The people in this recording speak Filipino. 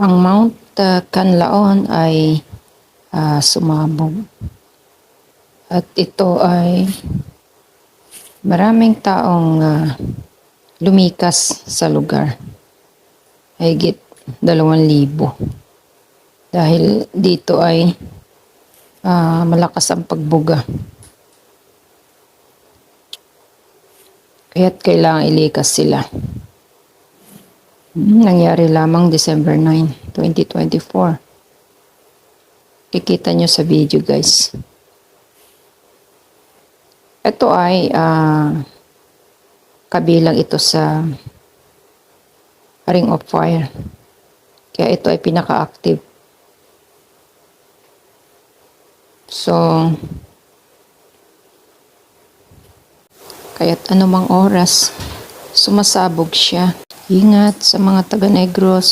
ang Mount uh, Canlaon ay ah, sumabog. At ito ay maraming taong ah, lumikas sa lugar. Higit dalawang libo. Dahil dito ay ah, malakas ang pagbuga. Kaya't kailangan ilikas sila. Hmm, Nangyari lamang December 9, 2024. Kikita nyo sa video guys. Ito ay ah, kabilang ito sa Ring of Fire. Kaya ito ay pinaka-active. So, kaya't anumang oras, sumasabog siya. Ingat sa mga taga-Negros.